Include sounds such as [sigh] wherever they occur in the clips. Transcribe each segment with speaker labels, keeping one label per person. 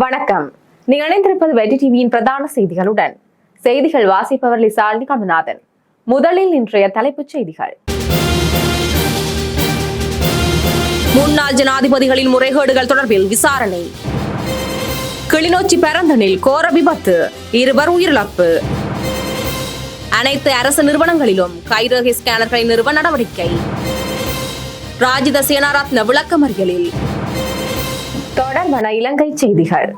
Speaker 1: வணக்கம். நீங்கள் இணைந்திருப்பது வெற்றி டிவியின் பிரதான செய்திகளுடன். செய்திகள் வாசிப்பவர் லிசாலினி கமநாதன் முதலில் இன்றைய தலைப்புச் செய்திகள். முன்னாள் ஜனாதிபதிகளின் முறைகேடுகள் தொடர்பில் விசாரணை. கிளிநொச்சி பெரந்தனில் கோர விபத்து இருவர் உயிரிழப்பு. அனைத்து அரசு நிறுவனங்களிலும் கைரேகை ஸ்கேனர்களை நிறுவ நடவடிக்கை. ராஜித சேனாரத்ன விளக்கமறியலில். தொடர்பான இலங்கை செய்திகள்.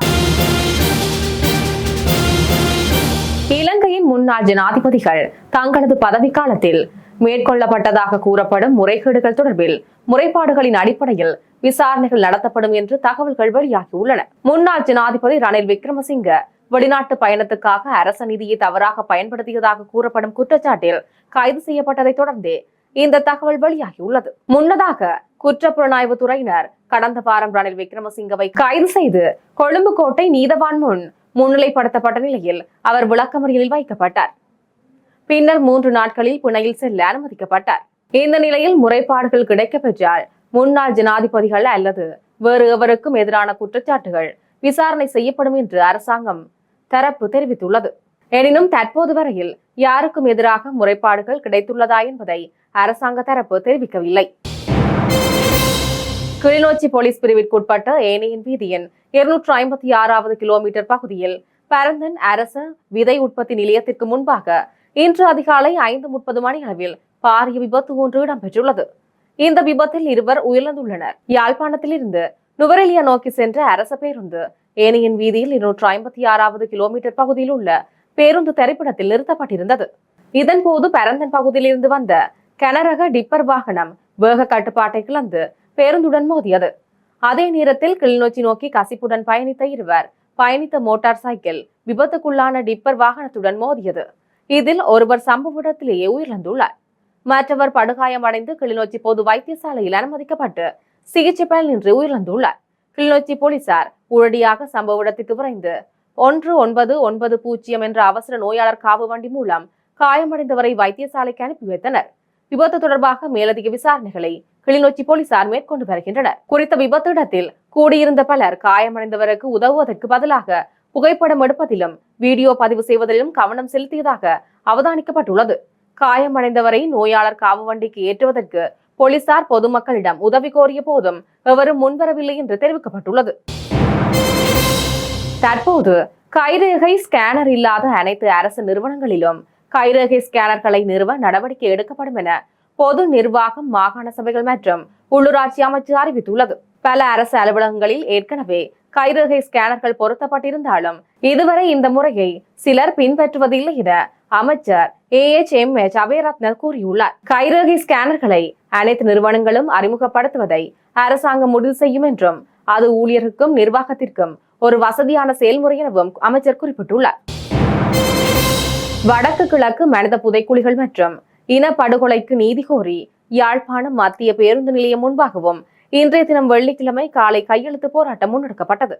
Speaker 1: இலங்கையின் முன்னாள் ஜனாதிபதிகள் தங்களது பதவிக்காலத்தில் மேற்கொள்ளப்பட்டதாக கூறப்படும் முறைகேடுகள் தொடர்பில் முறைப்பாடுகளின் அடிப்படையில் விசாரணைகள் நடத்தப்படும் என்று தகவல்கள் வெளியாகியுள்ளன. முன்னாள் ஜனாதிபதி ரணில் விக்ரமசிங்க வெளிநாட்டு பயணத்துக்காக அரச நிதியை தவறாக பயன்படுத்தியதாக கூறப்படும் குற்றச்சாட்டில் கைது செய்யப்பட்டதை தொடர்ந்து இந்த தகவல் வெளியாகியுள்ளது. முன்னதாக குற்றப்புலனாய்வு துறையினர். கடந்த வாரம் ரணில் விக்ரமசிங்கவை கைது செய்து கொழும்பு கோட்டை நீதவான் முன் முன்னிலைப்படுத்தப்பட்ட நிலையில் அவர் விளக்கமறியலில் வைக்கப்பட்டார். பின்னர் மூன்று நாட்களில் புனையில் செல்ல அனுமதிக்கப்பட்டார். இந்த நிலையில் முறைப்பாடுகள் கிடைக்கப்பெற்றால் முன்னாள் ஜனாதிபதிகள் அல்லது வேறு எவருக்கும் எதிரான குற்றச்சாட்டுகள் விசாரணை செய்யப்படும் என்று அரசாங்கம் தரப்பு தெரிவித்துள்ளது. எனினும் தற்போது வரையில் யாருக்கும் எதிராக முறைப்பாடுகள் கிடைத்துள்ளதா என்பதை அரசாங்க தரப்பு தெரிவிக்கவில்லை. கிளிநொச்சி போலீஸ் பிரிவிற்குட்பட்ட ஏனையின் வீதியின் இருநூற்று ஐம்பத்தி ஆறாவது கிலோமீட்டர் பகுதியில் பரந்தன் அரச விதை உற்பத்தி நிலையத்திற்கு முன்பாக இன்று அதிகாலை ஐந்து முப்பது மணி அளவில் பாரிய விபத்து ஒன்று இடம்பெற்றுள்ளது. இந்த விபத்தில் இருவர் உயிரிழந்துள்ளனர். யாழ்ப்பாணத்திலிருந்து நுவரெலியா நோக்கி சென்ற அரச பேருந்து ஏனையின் வீதியில் இருநூற்று ஐம்பத்தி ஆறாவது கிலோமீட்டர் பகுதியில் உள்ள பேருந்து திரைப்படத்தில் நிறுத்தப்பட்டிருந்தது. இதன்போது பரந்தன் பகுதியிலிருந்து வந்த கனரக டிப்பர் வாகனம் வேக கட்டுப்பாட்டை கிளந்து பேருந்துடன் மோதியது. அதே நேரத்தில் கிளிநொச்சி நோக்கி கசிப்புடன் பயணித்த இருவர் பயணித்த மோட்டார் சைக்கிள் விபத்துக்குள்ளான டிப்பர் வாகனத்துடன் மோதியது. இதில் ஒருவர் சம்பவ இடத்திலேயே உயிரிழந்துள்ளார். மற்றவர் படுகாயமடைந்து கிளிநொச்சி பொது வைத்தியசாலையில் அனுமதிக்கப்பட்டு சிகிச்சை பலனின்றி உயிரிழந்துள்ளார். கிளிநொச்சி போலீசார் உடனடியாக சம்பவ இடத்துக்கு விரைந்து ஒன்று ஒன்பது ஒன்பது பூஜ்ஜியம் என்ற அவசர நோயாளர் காவு வண்டி மூலம் காயமடைந்தவரை வைத்தியசாலைக்கு அனுப்பி வைத்தனர். விபத்து தொடர்பாக மேலதிக விசாரணைகளை கிளிநொச்சி போலீசார் மேற்கொண்டு வருகின்றனர். குறித்த விபத்து இடத்தில் கூடியிருந்த பலர் காயமடைந்தவருக்கு உதவுவதற்கு பதிலாக புகைப்படம் எடுப்பதிலும் வீடியோ பதிவு செய்வதிலும் கவனம் செலுத்தியதாக அவதானிக்கப்பட்டுள்ளது. காயமடைந்தவரை நோயாளர் காவு வண்டிக்கு ஏற்றுவதற்கு போலீசார் பொதுமக்களிடம் உதவி கோரிய போதும் எவரும் முன்வரவில்லை என்று தெரிவிக்கப்பட்டுள்ளது. தற்போது கைரேகை ஸ்கேனர் இல்லாத அனைத்து அரசு நிறுவனங்களிலும் கைரேகை ஸ்கேனர்களை நிறுவ நடவடிக்கை எடுக்கப்படும் என பொது நிர்வாகம் மாகாண சபைகள் மற்றும் உள்ளூராட்சி அமைச்சு அறிவித்துள்ளது. பல அரசு அலுவலகங்களில் ஏற்கனவே கைரேகை ஸ்கேனர்கள் பொருத்தப்பட்டிருந்தாலும் இதுவரை இந்த முறையை சிலர் பின்பற்றுவதில்லை என அமைச்சர் ஏ எச் எம் எச் அபயரத்னர் கூறியுள்ளார். கைரேகை ஸ்கேனர்களை அனைத்து நிறுவனங்களும் அறிமுகப்படுத்துவதை அரசாங்கம் முடிவு செய்யும் என்றும் அது ஊழியருக்கும் நிர்வாகத்திற்கும் ஒரு வசதியான செயல்முறை எனவும் அமைச்சர் குறிப்பிட்டுள்ளார். வடக்கு கிழக்கு மனித புதைக்குழிகள் மற்றும் இனப்படுகொலைக்கு நீதி கோரி யாழ்ப்பாணம் மத்திய பேருந்து நிலையம் முன்பாகவும் இன்றைய தினம் வெள்ளிக்கிழமை காலை கையெழுத்து போராட்டம் முன்னெடுக்கப்பட்டது.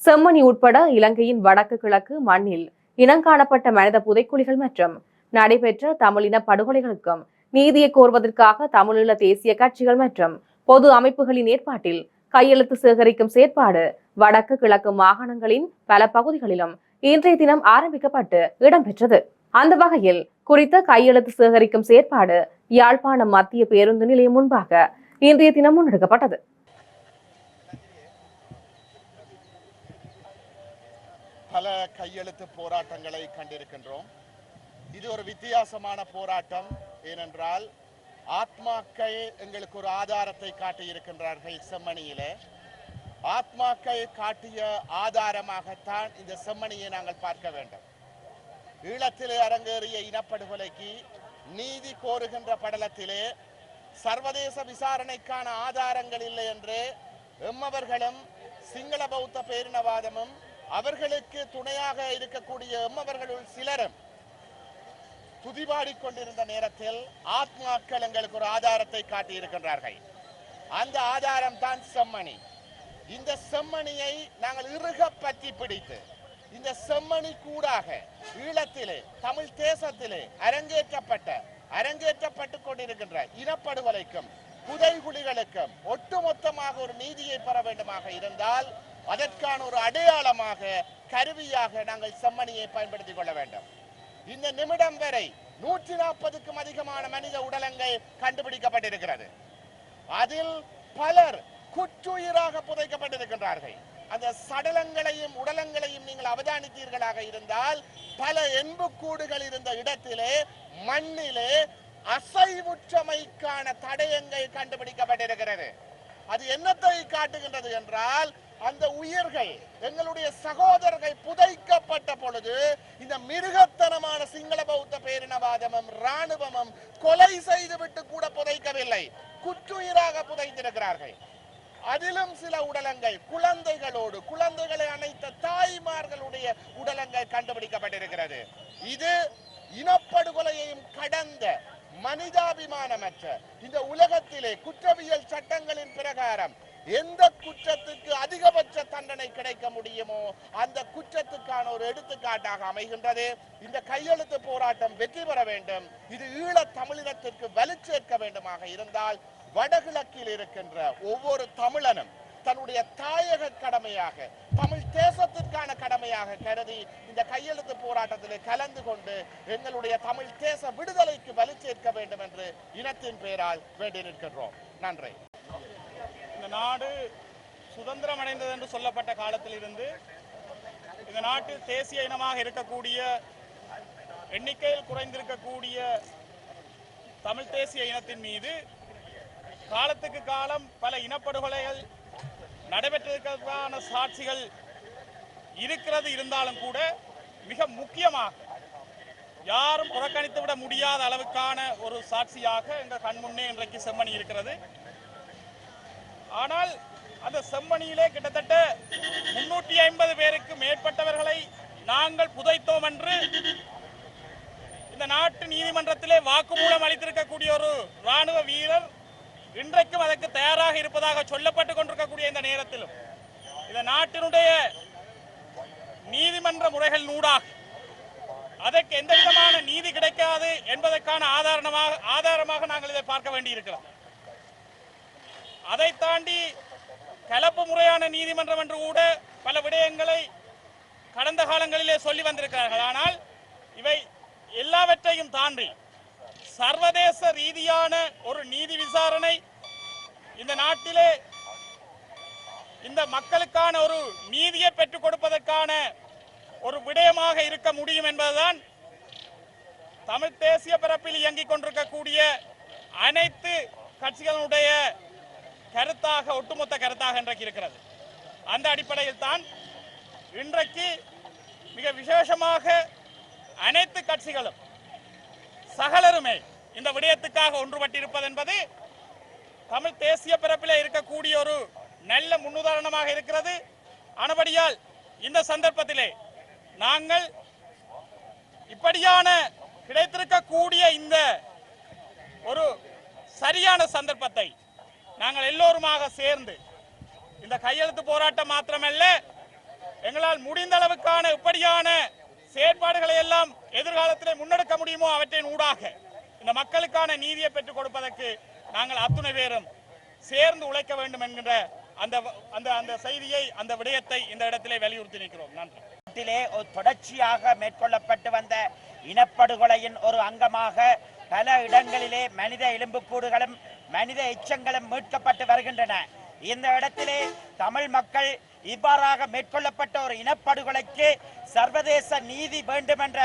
Speaker 1: செம்மணி உட்பட இலங்கையின் வடக்கு கிழக்கு மண்ணில் இனங்காணப்பட்ட மனித புதைக்குழிகள் மற்றும் நடைபெற்ற தமிழின படுகொலைகளுக்கும் நீதியை கோருவதற்காக தமிழீழ தேசிய கட்சிகள் மற்றும் பொது அமைப்புகளின் ஏற்பாட்டில் கையெழுத்து சேகரிக்கும் செயற்பாடு வடக்கு கிழக்கு மாகாணங்களின் பல பகுதிகளிலும் இன்றைய தினம் ஆரம்பிக்கப்பட்டு இடம்பெற்றது. அந்த வகையில் குறித்த கையெழுத்து சேகரிக்கும் செயற்பாடு யாழ்ப்பாணம் மத்திய பேருந்து நிலையம் முன்பாக இன்றைய தினம் முன்னெடுக்கப்பட்டது
Speaker 2: பல கையெழுத்து போராட்டங்களை கண்டிருக்கின்றோம். இது ஒரு வித்தியாசமான போராட்டம். ஏனென்றால் ஆத்மாக்கள் எங்களுக்கு ஒரு ஆதாரத்தை காட்டியிருக்கின்றார்கள் செம்மணியிலே. ஆத்மாக்கள் காட்டிய ஆதாரமாகத்தான் இந்த செம்மணியை நாங்கள் பார்க்க வேண்டும். ஈழத்திலே அரங்கேறிய இனப்படுகொலைக்கு நீதி கோருகின்ற படலத்திலே சர்வதேச விசாரணைக்கான ஆதாரங்கள் இல்லை என்று எம்மவர்களும் சிங்கள பௌத்த பேரினவாதமும் அவர்களுக்கு துணையாக இருக்கக்கூடிய எம்மவர்களுள் சிலரும் துதிபாடிக் கொண்டிருந்த நேரத்தில் ஆத்மாக்கள் எங்களுக்கு ஒரு ஆதாரத்தை காட்டியிருக்கின்றார்கள். அந்த ஆதாரம் தான் செம்மணி. இந்த செம்மணியை நாங்கள் இறுக பற்றி பிடித்து இந்த செம்மணி கூடாக ஈழத்திலே தமிழ் தேசத்திலே அரங்கேற்றப்பட்ட அரங்கேற்றப்பட்டு கொண்டிருக்கின்ற இனப்படுகொலைக்கும் புதைகுழிகளுக்கும் ஒட்டுமொத்தமாக ஒரு நீதியை பெற வேண்டுமாக இருந்தால் அதற்கான ஒரு அடையாளமாக கருவியாக நாங்கள் செம்மணியை பயன்படுத்திக் கொள்ள வேண்டும். இந்த நிமிடம் வரை நூற்றி நாற்பதுக்கும் அதிகமான மனித உடலங்கள் கண்டுபிடிக்கப்பட்டிருக்கிறது. அதில் பலர் குற்றுயிராக புதைக்கப்பட்டிருக்கின்றார்கள். அந்த சடலங்களையும் உடலங்களையும் நீங்கள் அவதானித்தீர்களாக இருந்தால் பல எண்புக்கூடுகள் இருந்த இடத்திலே மண்ணிலே அசைவுற்றமைக்கான தடயங்கள் கண்டுபிடிக்கப்பட்டிருக்கிறது. அது என்னத்தை காட்டுகின்றது என்றால் அந்த உயிர்கள் எங்களுடைய சகோதரர்கள் புதைக்கப்பட்ட பொழுது இந்த மிருகத்தனமான சிங்கள பௌத்த பேரினவாதமும் ராணுவமும் கொலை செய்துவிட்டு கூட புதைக்கவில்லை. குற்றுயிராக புதைத்திருக்கிறார்கள். அதிலும் சில உடலங்கள் குழந்தைகளோடு குழந்தைகளை அணைத்த தாய்மார்களுடைய உடலங்கள் கண்டுபிடிக்கப்பட்டிருக்கிறது. இது இனப்படுகொலையையும் கடந்த மனிதாபிமானமற்ற இந்த உலகத்திலே குற்றவியல் சட்டங்களின் பிரகாரம் எந்த குற்றத்துக்கு அதிகபட்ச தண்டனை கிடைக்க முடியுமோ அந்த குற்றத்துக்கான ஒரு எடுத்துக்காட்டாக அமைகின்றது. இந்த கையெழுத்து போராட்டம் வெற்றி பெற வேண்டும். இது ஈழத் தமிழினத்திற்கு வலுச்சேர்க்க வேண்டுமாக இருந்தால் வடகிழக்கில் இருக்கின்ற ஒவ்வொரு தமிழனும் தன்னுடைய தாயக கடமையாக தமிழ் தேசத்திற்கான கடமையாக கருதி இந்த கையெழுத்து போராட்டத்தில் கலந்து கொண்டு எங்களுடைய தமிழ் தேச விடுதலைக்கு வலுச்சேர்க்க வேண்டும் என்று இனத்தின் பெயரால் வேண்டி நிற்கின்றோம். நன்றி.
Speaker 3: இந்த நாடு சுதந்திரம் அடைந்தது என்று சொல்லப்பட்ட காலத்திலிருந்து இந்த நாட்டில் தேசிய இனமாக இருக்கக்கூடிய எண்ணிக்கையில் குறைந்திருக்கக்கூடிய தமிழ் தேசிய இனத்தின் மீது காலத்துக்கு காலம் பல இனப்படுகொலைகள் நடைபெற்றிருக்கிறதுக்கான சாட்சிகள் இருக்கிறது இருந்தாலும் கூட மிக முக்கியமாக யாரும் புறக்கணித்து விட முடியாத அளவுக்கான ஒரு சாட்சியாக எங்கள் கண்முன்னே இன்றைக்கு செம்மணி இருக்கிறது. ஆனால் அந்த செம்மணியிலே கிட்டத்தட்ட முன்னூற்றி ஐம்பது பேருக்கு மேற்பட்டவர்களை நாங்கள் புதைத்தோம் என்று இந்த நாட்டு நீதிமன்றத்திலே வாக்குமூலம் அளித்திருக்கக்கூடிய ஒரு ராணுவ வீரர் இன்றைக்கும் அதற்கு தயாராக இருப்பதாக சொல்லப்பட்டு கொண்டிருக்கக்கூடிய இந்த நேரத்திலும் இந்த நாட்டினுடைய நீதிமன்ற முறைகள் நூடாக அதற்கு எந்த விதமான நீதி கிடைக்காது என்பதற்கான ஆதாரமாக ஆதாரமாக நாங்கள் இதை பார்க்க வேண்டியிருக்கிறோம் அதை தாண்டி கலப்பு முறையான நீதிமன்றம் என்று கூட பல விடயங்களை கடந்த காலங்களிலே சொல்லி வந்திருக்கிறார்கள். ஆனால் இவை எல்லாவற்றையும் தாண்டி சர்வதேச ரீதியான ஒரு நீதி விசாரணை இந்த நாட்டிலே இந்த மக்களுக்கான ஒரு நீதியை பெற்றுக் கொடுப்பதற்கான ஒரு விடயமாக இருக்க முடியும் என்பதுதான் தமிழ் தேசிய பரப்பில் இயங்கிக் கொண்டிருக்கக்கூடிய அனைத்து கட்சிகளுடைய கருத்தாக ஒட்டுமொத்த கருத்தாக இன்றைக்கு இருக்கிறது. அந்த அடிப்படையில் தான் இன்றைக்கு மிக விசேஷமாக அனைத்து கட்சிகளும் சகலருமே இந்த விடயத்துக்காக ஒன்றுபட்டிருப்பது என்பது தமிழ் தேசிய பிறப்பிலே இருக்கக்கூடிய ஒரு நல்ல முன்னுதாரணமாக இருக்கிறது. ஆனபடியால் இந்த சந்தர்ப்பத்திலே நாங்கள் இப்படியான கிடைத்திருக்கக்கூடிய இந்த ஒரு சரியான சந்தர்ப்பத்தை நாங்கள் எல்லோருமாக சேர்ந்து இந்த கையெழுத்து போராட்டம் மாத்திரமல்ல எங்களால் முடிந்த அளவுக்கான இப்படியான செயற்பாடுகளை எல்லாம் எதிர்காலத்திலே முன்னெடுக்க முடியுமோ அவற்றின் ஊடாக. இந்த மக்களுக்கான நீதியை பெற்றுக் கொடுப்பதற்கு நாங்கள் அத்துணை பேரும் சேர்ந்து உழைக்க வேண்டும் என்கின்ற அந்த அந்த அந்த செய்தியை அந்த விடயத்தை இந்த இடத்திலே வலியுறுத்தி நிற்கிறோம். நன்றி.
Speaker 4: நாட்டிலே ஒரு தொடர்ச்சியாக மேற்கொள்ளப்பட்டு வந்த இனப்படுகொலையின் ஒரு அங்கமாக பல இடங்களிலே மனித எலும்புக்கூடுகளும் மனித எச்சங்களும் மீட்கப்பட்டு வருகின்றன. இந்த இடத்திலே தமிழ் மக்கள் இவ்வாறாக மேற்கொள்ளப்பட்ட ஒரு இனப்படுகொலைக்கு சர்வதேச நீதி வேண்டும் என்ற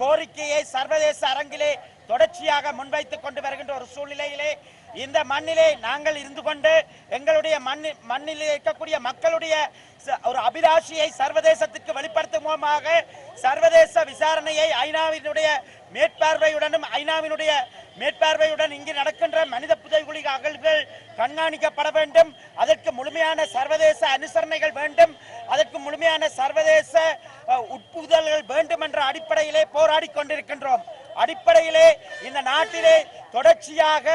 Speaker 4: கோரிக்கையை சர்வதேச அரங்கிலே தொடர்ச்சியாக முன்வைத்துக் கொண்டு வருகின்ற ஒரு சூழ்நிலையிலே இந்த மண்ணிலே நாங்கள் இருந்து கொண்டு எங்களுடைய மண்ணி மண்ணில் இருக்கக்கூடிய மக்களுடைய ச- ஒரு அபிலாஷியை சர்வதேசத்துக்கு வெளிப்படுத்தும் மூலமாக சர்வதேச விசாரணையை ஐநாவினுடைய மேற்பார்வையுடனும் ஐநாவினுடைய மேற்பார்வையுடன் இங்கு நடக்கின்ற மனித புதைகுழி அகழ்வுகள் கண்காணிக்கப்பட வேண்டும். அதற்கு முழுமையான சர்வதேச அனுசரணைகள் வேண்டும். அதற்கு முழுமையான சர்வதேச உட்புதல்கள் வேண்டும் என்ற அடிப்படையிலே போராடி கொண்டிருக்கின்றோம். அடிப்படையிலே இந்த நாட்டிலே தொடர்ச்சியாக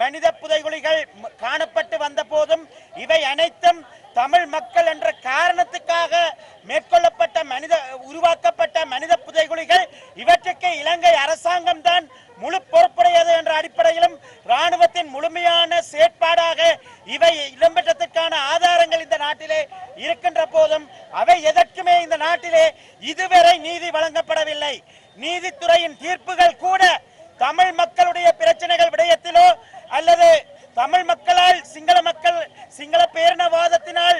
Speaker 4: மனித புதைகுழிகள் காணப்பட்டு வந்த போதும் இவை அனைத்தும் தமிழ் மக்கள் என்ற காரணத்துக்காக மேற்கொள்ளப்பட்ட மனித உருவாக்கப்பட்ட மனித புதைகுழிகள். இவற்றுக்கு இலங்கை அரசாங்கம் தான் முழு பொறுப்புடையது என்ற அடிப்படையிலும் ராணுவத்தின் முழுமையான செயற்பாடாக இவை இடம்பெற்றதற்கு ஆதாரங்கள் இந்த நாட்டிலே இருக்கின்ற போதும் அவை எதற்குமே இந்த நாட்டிலே இதுவரை நீதி வழங்கப்படவில்லை. நீதித்துறையின் தீர்ப்புகள் கூட தமிழ் மக்களுடைய பிரச்சனைகள் விடயத்திலோ அல்லது தமிழ் மக்களால் சிங்கள மக்கள் சிங்கள பேரினவாதத்தினால்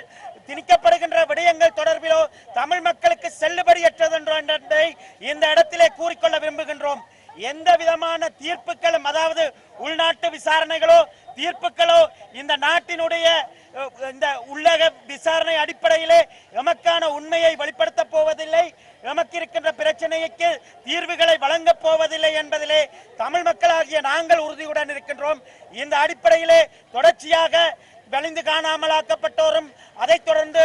Speaker 4: திணிக்கப்படுகின்ற விடயங்கள் தொடர்பிலோ தமிழ் மக்களுக்கு செல்லுபடியற்றதென்றதை இந்த இடத்திலே கூறிக்கொள்ள விரும்புகின்றோம். எந்த விதமான தீர்ப்புகளும் அதாவது உள்நாட்டு விசாரணைகளோ தீர்ப்புகளோ இந்த நாட்டினுடைய இந்த உள்ளக விசாரணை அடிப்படையிலே எமக்கான உண்மையை வெளிப்படுத்த போவதில்லை. நமக்கு இருக்கின்ற பிரச்சனைக்கு தீர்வுகளை வழங்கப் போவதில்லை என்பதிலே தமிழ் மக்களாகிய நாங்கள் உறுதியுடன் இருக்கின்றோம். இந்த அடிப்படையிலே தொடர்ச்சியாக வலிந்து காணாமலாக்கப்பட்டோரும் அதைத் தொடர்ந்து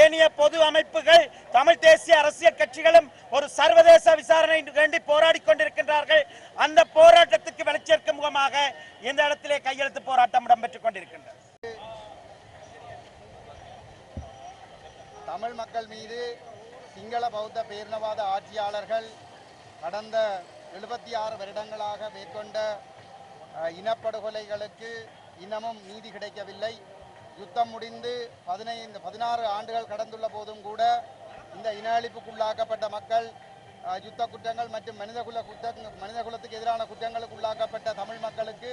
Speaker 4: ஏனைய பொது அமைப்புகள் தமிழ் தேசிய அரசியல் கட்சிகளும் ஒரு சர்வதேச விசாரணை வேண்டி போராடி கொண்டிருக்கின்றார்கள். அந்த போராட்டத்துக்கு வெளிச்சேர்க்கும் முகமாக இந்த இடத்திலே கையெழுத்து போராட்டம் இடம்பெற்றுக் கொண்டிருக்கின்றது.
Speaker 5: தமிழ் மக்கள் மீது சிங்கள பௌத்த பேரினவாத ஆட்சியாளர்கள் கடந்த எழுபத்தி ஆறு வருடங்களாக மேற்கொண்ட இனப்படுகொலைகளுக்கு இன்னமும் நீதி கிடைக்கவில்லை. யுத்தம் முடிந்து பதினைந்து பதினாறு ஆண்டுகள் கடந்துள்ள போதும் கூட இந்த இன அழிப்புக்குள்ளாக்கப்பட்ட மக்கள் யுத்த குற்றங்கள் மற்றும் மனிதகுல குற்ற மனிதகுலத்துக்கு எதிரான குற்றங்களுக்கு உள்ளாக்கப்பட்ட தமிழ் மக்களுக்கு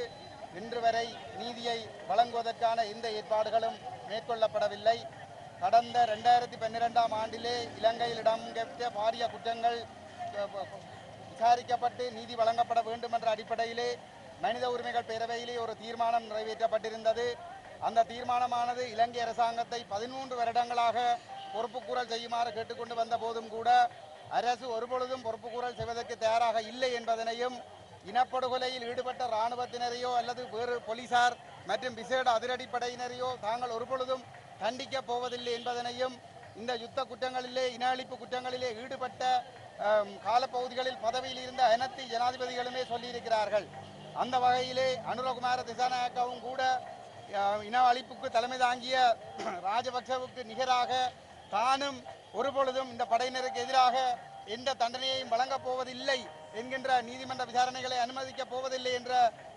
Speaker 5: இன்று வரை நீதியை வழங்குவதற்கான எந்த ஏற்பாடுகளும் மேற்கொள்ளப்படவில்லை. கடந்த ரெண்டாயிரத்தி பன்னிரெண்டாம் ஆண்டிலே இலங்கையில் இடம்பெற்ற பாரிய குற்றங்கள் விசாரிக்கப்பட்டு நீதி வழங்கப்பட வேண்டும் என்ற அடிப்படையிலே மனித உரிமைகள் பேரவையிலே ஒரு தீர்மானம் நிறைவேற்றப்பட்டிருந்தது. அந்த தீர்மானமானது இலங்கை அரசாங்கத்தை பதிமூன்று வருடங்களாக பொறுப்புக்கூறல் செய்யுமாறு கேட்டுக்கொண்டு வந்த போதும் கூட அரசு ஒருபொழுதும் பொறுப்புக்கூறல் செய்வதற்கு தயாராக இல்லை என்பதனையும் இனப்படுகொலையில் ஈடுபட்ட இராணுவத்தினரையோ அல்லது வேறு போலீசார் மற்றும் விசேட அதிரடிப்படையினரையோ தாங்கள் ஒருபொழுதும் தண்டிக்கப் போவதில்லை என்பதனையும் இந்த யுத்த குற்றங்களிலே இன அழிப்பு குற்றங்களிலே ஈடுபட்ட காலப்பகுதிகளில் பதவியில் இருந்த அனைத்து ஜனாதிபதிகளுமே சொல்லியிருக்கிறார்கள். அந்த வகையிலே அனுரகுமார திசாநாயக்கவும் கூட இன அழிப்புக்கு தலைமை தாங்கிய [clears throat] ராஜபக்சவுக்கு நிகராக தானும் ஒருபொழுதும் இந்த படையினருக்கு எதிராக எந்த தண்டனையையும் வழங்கப் போவதில்லை என்கின்ற நீதிமன்ற விசாரணைகளை அனுமதிக்கப் போவதில்லை என்ற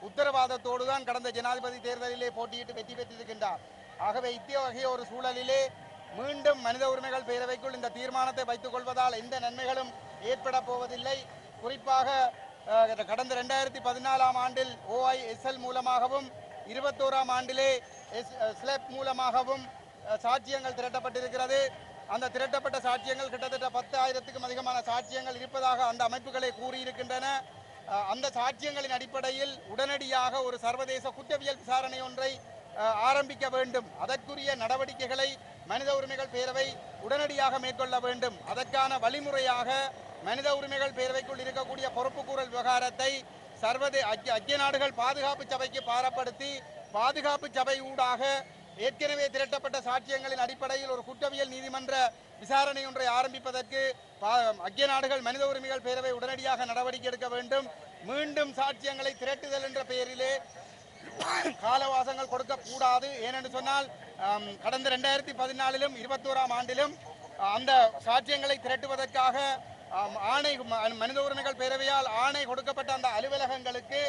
Speaker 5: உத்தரவாதத்தோடு தான் கடந்த ஜனாதிபதி தேர்தலிலே போட்டியிட்டு வெற்றி பெற்றிருக்கின்றார். ஆகவே இத்தகைய ஒரு சூழலிலே மீண்டும் மனித உரிமைகள் பேரவைக்குள் இந்த தீர்மானத்தை வைத்துக் கொள்வதால் எந்த நன்மைகளும் ஏற்பட போவதில்லை. குறிப்பாக கடந்த ரெண்டாயிரத்தி பதினாலாம் ஆண்டில் ஓஐஎஸ்எல் மூலமாகவும் இருபத்தோராம் ஆண்டிலே எஸ் ஸ்லெப் மூலமாகவும் சாட்சியங்கள் திரட்டப்பட்டிருக்கிறது. அந்த திரட்டப்பட்ட சாட்சியங்கள் கிட்டத்தட்ட பத்து ஆயிரத்துக்கும் அதிகமான சாட்சியங்கள் இருப்பதாக அந்த அமைப்புகளை கூறியிருக்கின்றன. அந்த சாட்சியங்களின் அடிப்படையில் உடனடியாக ஒரு சர்வதேச குற்றவியல் விசாரணை ஒன்றை ஆரம்பிக்க வேண்டும். அதற்குரிய நடவடிக்கைகளை மனித உரிமைகள் பேரவை உடனடியாக மேற்கொள்ள வேண்டும். அதற்கான வழிமுறையாக மனித உரிமைகள் பேரவைக்குள் இருக்கக்கூடிய பொறுப்புக்கூறல் விவகாரத்தை சர்வதே ஐக்கிய நாடுகள் பாதுகாப்பு சபைக்கு பாரப்படுத்தி பாதுகாப்பு சபை ஊடாக ஏற்கனவே திரட்டப்பட்ட சாட்சியங்களின் அடிப்படையில் ஒரு குற்றவியல் நீதிமன்ற விசாரணை ஒன்றை ஆரம்பிப்பதற்கு பா- ஐக்கிய நாடுகள் மனித உரிமைகள் பேரவை உடனடியாக நடவடிக்கை எடுக்க வேண்டும். மீண்டும் சாட்சியங்களை திரட்டுதல் என்ற பெயரிலே காலவாசங்கள் கொடுக்கக்கூடாது. ஏனென்று சொன்னால் கடந்த ரெண்டாயிரத்தி பதினாலிலும் இருபத்தோராம் ஆண்டிலும் அந்த சாட்சியங்களை திரட்டுவதற்காக ஆணை ம- மனித உரிமைகள் பேரவையால் ஆணை கொடுக்கப்பட்ட அந்த அலுவலகங்களுக்கு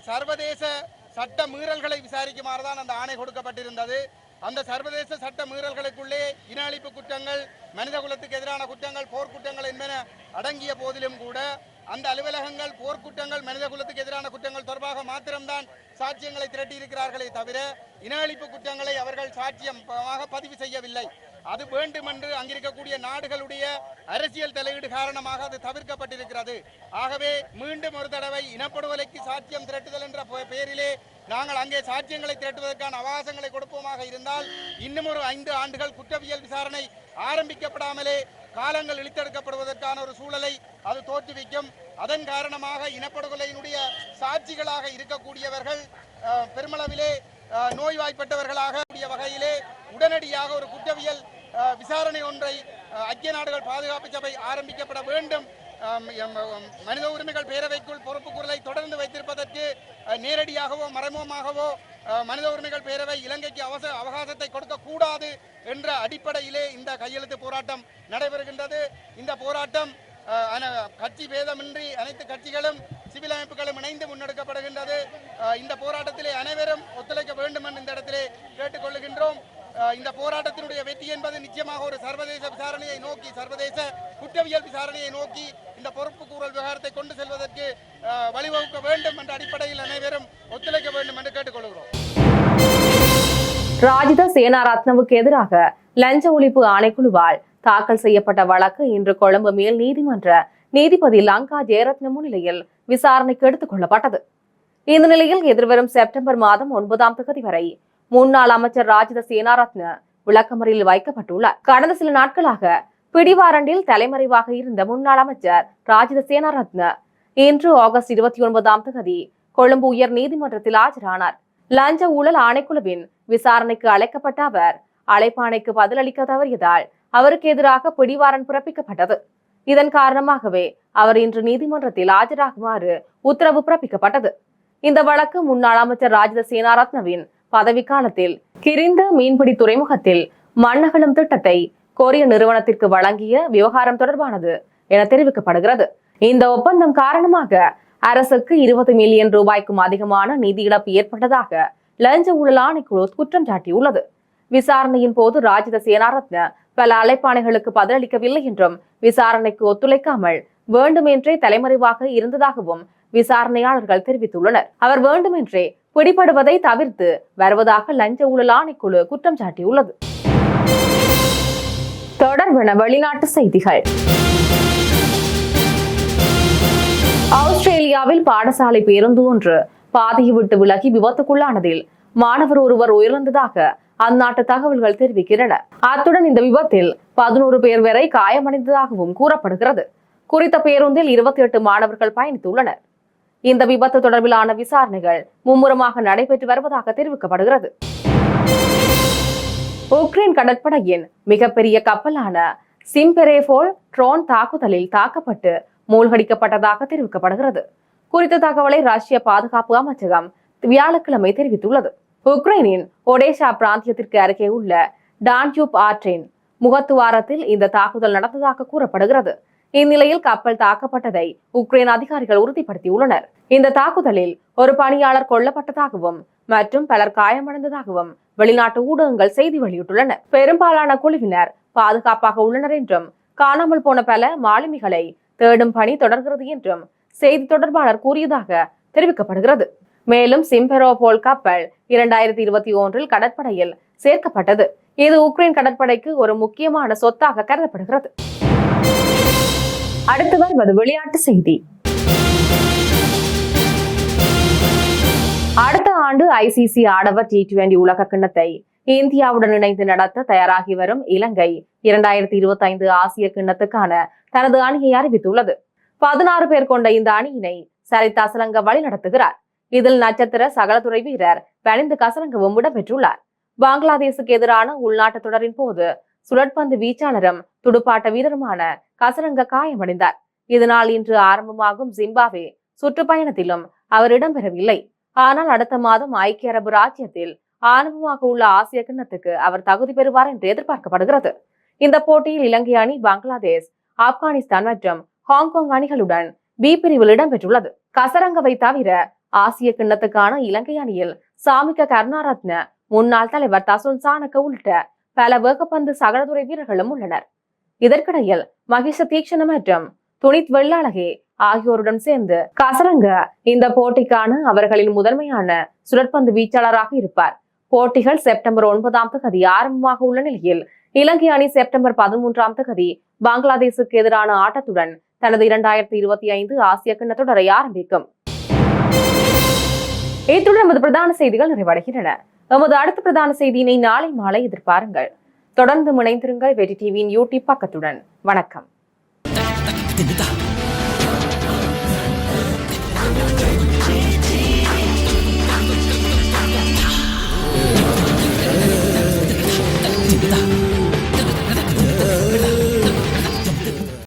Speaker 5: சர்வதேச சட்ட மீறல்களை விசாரிக்குமாறு தான் அந்த ஆணை கொடுக்கப்பட்டிருந்தது. அந்த சர்வதேச சட்ட மீறல்களுக்குள்ளே இன அழிப்பு குற்றங்கள் மனித குலத்துக்கு எதிரான குற்றங்கள் போர்க்குற்றங்கள் என்பன அடங்கிய போதிலும் கூட அந்த அலுவலகங்கள் போர்க்குற்றங்கள் மனித குலத்துக்கு எதிரான குற்றங்கள் தொடர்பாக மாத்திரம்தான் சாட்சியங்களை திரட்டியிருக்கிறார்களே தவிர இன அழிப்பு குற்றங்களை அவர்கள் சாட்சியமாக பதிவு செய்யவில்லை. அது வேண்டுமென்று அங்கிருக்கக்கூடிய நாடுகளுடைய அரசியல் தலையீடு காரணமாக அது தவிர்க்கப்பட்டிருக்கிறது. ஆகவே மீண்டும் ஒரு தடவை இனப்படுகொலைக்கு சாட்சியம் திரட்டுதல் என்ற பெயரிலே நாங்கள் அங்கே சாட்சியங்களை திரட்டுவதற்கான அவகாசங்களை கொடுப்போமாக இருந்தால் இன்னும் ஒரு ஐந்து ஆண்டுகள் குற்றவியல் விசாரணை ஆரம்பிக்கப்படாமலே காலங்கள் இழுத்தெடுக்கப்படுவதற்கான ஒரு சூழலை அது தோற்றுவிக்கும். அதன் காரணமாக இனப்படுகொலையினுடைய சாட்சிகளாக இருக்கக்கூடியவர்கள் பெருமளவிலே நோய்வாய்ப்பட்டவர்களாக கூடிய வகையிலே உடனடியாக ஒரு குற்றவியல் விசாரணை ஒன்றை ஐக்கிய நாடுகள் பாதுகாப்பு சபை ஆரம்பிக்கப்பட வேண்டும். எம், மனித உரிமைகள் பேரவைக்குள் பொறுப்பு குரலை தொடர்ந்து வைத்திருப்பதற்கு நேரடியாகவோ மறைமுகமாகவோ மனித உரிமைகள் பேரவை இலங்கைக்கு அவசர அவகாசத்தை கொடுக்க கூடாது என்ற அடிப்படையிலே இந்த கையெழுத்து போராட்டம் நடைபெறுகின்றது. இந்த போராட்டம் கட்சி பேதமின்றி அனைத்து கட்சிகளும் சிவில் அமைப்புகளும் இணைந்து முன்னெடுக்கப்படுகின்றது. இந்த போராட்டத்திலே அனைவரும் ஒத்துழைக்க வேண்டும் என்று இந்த இடத்திலே கேட்டுக்கொள்கின்றோம் இந்த போராட்டத்தினுடைய வெற்றி என்பது நிச்சயமாக ஒரு சர்வதேச விசாரணையை நோக்கி சர்வதேச குற்றவியல் விசாரணையை நோக்கி இந்த பொறுப்பு கூறல் விவகாரத்தை கொண்டு செல்வதற்கு வழிவகுக்க வேண்டும் என்ற அடிப்படையில் அனைவரும் ஒத்துழைக்க வேண்டும் என்று கேட்டுக்கொள்கிறோம்.
Speaker 1: ராஜித சேனாரத்னவுக்கு எதிராக லஞ்ச ஒழிப்பு ஆணைக்குழுவால் தாக்கல் செய்யப்பட்ட வழக்கு இன்று கொழும்பு மேல் நீதிமன்ற நீதிபதி லங்கா ஜெயரத்ன முன்னிலையில் விசாரணைக்கு எடுத்துக் கொள்ளப்பட்டது. இந்த நிலையில் எதிர்வரும் செப்டம்பர் மாதம் ஒன்பதாம் தேதி வரை முன்னாள் அமைச்சர் ராஜித சேனாரத்ன விளக்கமறையில் வைக்கப்பட்டுள்ளார். கடந்த சில நாட்களாக பிடிவாரண்டில் தலைமறைவாக இருந்த முன்னாள் அமைச்சர் ராஜித சேனாரத்ன இன்று ஆகஸ்ட் இருபத்தி ஒன்பதாம் தேதி கொழும்பு உயர் நீதிமன்றத்தில் ஆஜரானார். லஞ்ச ஊழல் ஆணைக்குழுவின் விசாரணைக்கு அழைக்கப்பட்ட அவர் அழைப்பாணைக்கு பதிலளிக்க தவறியதால் அவருக்கு எதிராக பிடிவாரன் பிறப்பிக்கப்பட்டது. இதன் காரணமாகவே அவர் இன்று நீதிமன்றத்தில் ஆஜராகுமாறு உத்தரவு பிறப்பிக்கப்பட்டது. இந்த வழக்கு முன்னாள் அமைச்சர் ராஜித சேனாரத்னவின் பதவிக்காலத்தில் கிரிந்த மீன்பிடி துறைமுகத்தில் மண்ணகலம் திட்டத்தை கொரிய நிறுவனத்திற்கு வழங்கிய விவகாரம் தொடர்பானது என தெரிவிக்கப்படுகிறது. இந்த ஒப்பந்தம் காரணமாக அரசுக்கு இருபது மில்லியன் ரூபாய்க்கும் அதிகமான நிதி இழப்பு ஏற்பட்டதாக லஞ்ச ஊழல் ஆணைக்குழு குற்றம் சாட்டியுள்ளது. விசாரணையின் போது ராஜித சேனாரத்ன பல அழைப்பாணைகளுக்கு பதிலளிக்கவில்லை என்றும் விசாரணைக்கு ஒத்துழைக்காமல் வேண்டுமென்றே தலைமறைவாக இருந்ததாகவும் விசாரணையாளர்கள் தெரிவித்துள்ளனர். அவர் வேண்டுமென்றே பிடிபடுவதை தவிர்த்து வருவதாக லஞ்ச ஊழல் ஆணைக்குழு குற்றம் சாட்டியுள்ளது. தொடர்பென வெளிநாட்டு செய்திகள். ஆஸ்திரேலியாவில் பாடசாலை பேருந்து ஒன்று பாதையை விட்டு விலகி விபத்துக்குள்ளானதில் மாணவர் ஒருவர் உயிரிழந்ததாக அந்நாட்டு தகவல்கள் தெரிவிக்கின்றன. அத்துடன் இந்த விபத்தில் பதினோரு பேர் வரை காயமடைந்ததாகவும் கூறப்படுகிறது. குறித்த பேருந்தில் இருபத்தி எட்டு மாணவர்கள் பயணித்துள்ளனர். இந்த விபத்து தொடர்பிலான விசாரணைகள் மும்முரமாக நடைபெற்று வருவதாக தெரிவிக்கப்படுகிறது. உக்ரைன் கடற்படையின் மிகப்பெரிய கப்பலான சிம்பெரேபோல் ட்ரோன் தாக்குதலில் தாக்கப்பட்டு மூழ்கடிக்கப்பட்டதாக தெரிவிக்கப்படுகிறது. குறித்த தகவலை ரஷ்ய பாதுகாப்பு அமைச்சகம் வியாழக்கிழமை தெரிவித்துள்ளது. உக்ரைனின் ஒடேஷா பிராந்தியத்திற்கு அருகே உள்ள டான்யூப் ஆற்றின் முகத்துவாரத்தில் இந்த தாக்குதல் நடந்ததாக கூறப்படுகிறது. இந்நிலையில் கப்பல் தாக்கப்பட்டதை உக்ரைன் அதிகாரிகள் உறுதிப்படுத்தியுள்ளனர். இந்த தாக்குதலில் ஒரு பணியாளர் கொல்லப்பட்டதாகவும் மற்றும் பலர் காயமடைந்ததாகவும் வெளிநாட்டு ஊடகங்கள் செய்தி வெளியிட்டுள்ளன. பெரும்பாலான குழுவினர் பாதுகாப்பாக உள்ளனர் என்றும் காணாமல் போன பல மாலுமிகளை தேடும் பணி தொடர்கிறது என்றும் செய்தி தொடர்பாளர் கூறியதாக தெரிவிக்கப்படுகிறது. மேலும் சிம்பெரோபோல் கப்பல் இரண்டாயிரத்தி இருபத்தி ஒன்றில் கடற்படையில் சேர்க்கப்பட்டது. இது உக்ரைன் கடற்படைக்கு ஒரு முக்கியமான சொத்தாக கருதப்படுகிறது. அடுத்து வருவது விளையாட்டு செய்தி. அடுத்த ஆண்டு ஐசிசி ஆடவர் டி டுவெண்டி உலக கிண்ணத்தை இந்தியாவுடன் இணைந்து நடத்த தயாராகி வரும் இலங்கை இரண்டாயிரத்தி இருபத்தி ஐந்து ஆசிய கிண்ணத்துக்கான தனது அணியை அறிவித்துள்ளது. பதினாறு பேர் கொண்ட இந்த அணியினை சரித் அசலங்க வழிநடத்துகிறார் இதில் நட்சத்திர சகலத்துறை வீரர் பனிந்து கசலங்கவும் இடம்பெற்றுள்ளார் பங்களாதேசுக்கு எதிரான உள்நாட்டு தொடரின் போது சுழற்பந்து வீச்சாளரும் துடுப்பாட்ட வீரருமான கசரங்க காயமடைந்தார். இதனால் இன்று ஆரம்பமாகும் ஜிம்பாவே சுற்றுப்பயணத்திலும் அவர் இடம்பெறவில்லை. ஆனால் அடுத்த மாதம் ஐக்கிய அரபு ராஜ்யத்தில் ஆரம்பமாக உள்ள ஆசிய கிண்ணத்துக்கு அவர் தகுதி பெறுவார் என்று எதிர்பார்க்கப்படுகிறது. இந்த போட்டியில் இலங்கை அணி பங்களாதேஷ் ஆப்கானிஸ்தான் மற்றும் ஹாங்காங் அணிகளுடன் பி பிரிவில் இடம்பெற்றுள்ளது. கசரங்கவை தவிர ஆசிய கிண்ணத்துக்கான இலங்கை அணியில் சாமிக்க கருணாரத்ன முன்னாள் தலைவர் தசுன் சாணக்க உள்ளிட்ட பல வேகப்பந்து சகலதுறை வீரர்களும் உள்ளனர். இதற்கிடையில் மகிஷ தீக்ஷண மற்றும் துணித் வெள்ளாளகே ஆகியோருடன் சேர்ந்து கசரங்க இந்த போட்டிக்கான அவர்களின் முதன்மையான சுழற்பந்து வீச்சாளராக இருப்பார். போட்டிகள் செப்டம்பர் ஒன்பதாம் தேதி ஆரம்பமாக உள்ள நிலையில் இலங்கை அணி செப்டம்பர் பதிமூன்றாம் தேதி பங்களாதேசுக்கு எதிரான ஆட்டத்துடன் தனது இரண்டாயிரத்தி இருபத்தி ஐந்து ஆசிய கிண்ண தொடரை ஆரம்பிக்கும். இத்துடன் நமது பிரதான செய்திகள் நிறைவடைகின்றன. எமது அடுத்த பிரதான செய்தியினை நாளை மாலை எதிர்பாருங்கள். தொடர்ந்து இணைந்திருங்கள் வெற்றி டிவியின் யூடியூப் பக்கத்துடன். வணக்கம்.